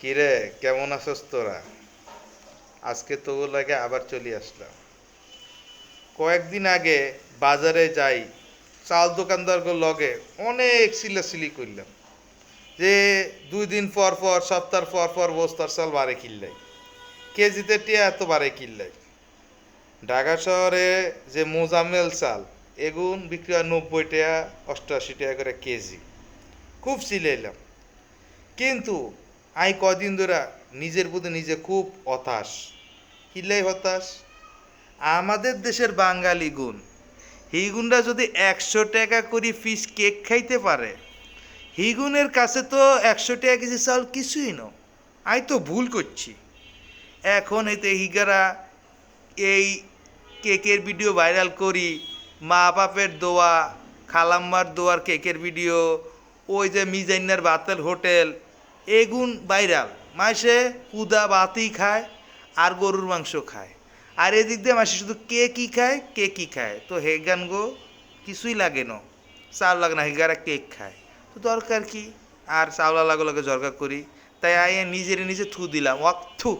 কিরে, কেমন আছস তোরা? আজকে তো লাগে আবার চলে আসলাম। কয়েকদিন আগে বাজারে যাই, চাল দোকানদার লগে অনেক সিলাসিলি করলাম। যে দুই দিন পর পর, সপ্তাহ পর পর বস্তার চাল বারে কিনলাই। কেজিতে টিয়া এত বারে কিনলাই। ঢাকা শহরে যে মোজামেল চাল, এগুন বিক্রি হয় নব্বই টাকা অষ্টআশি টাকা করে কেজি। খুব সিলাইলাম। কিন্তু আই কদিন ধরে নিজের প্রতি নিজে খুব হতাশ। কিলাই হতাশ? আমাদের দেশের বাঙালি গুণ। গুণটা যদি একশো টাকা করে ফিস কেক খাইতে পারে হিগুনের কাছে তো একশো টাকা কেজি চাল কিছুই ন। আমি তো ভুল করছি। এখন এতে হিগারা এই কেকের ভিডিও ভাইরাল করি মা বাপের দোয়া, খালাম্মার দোয়ার কেকের ভিডিও ওই যে মিজাইনার বাতেল হোটেল এগুন বাইরাল। মাসে কুদা বাতি খায় আর গরুর মাংস খায়। আর এদিক দিয়ে মাসে শুধু কে কি খায়, কে কি খায়? তো হে গান গো, কিছুই লাগে না। চাল লাগে না, হেগারা কেক খায়। তো দরকার কি? আর চাওলা লাগো লাগে জরকা করি। তাই আইয়া নিজের নিজে থু দিলাম। ওয়াক থু।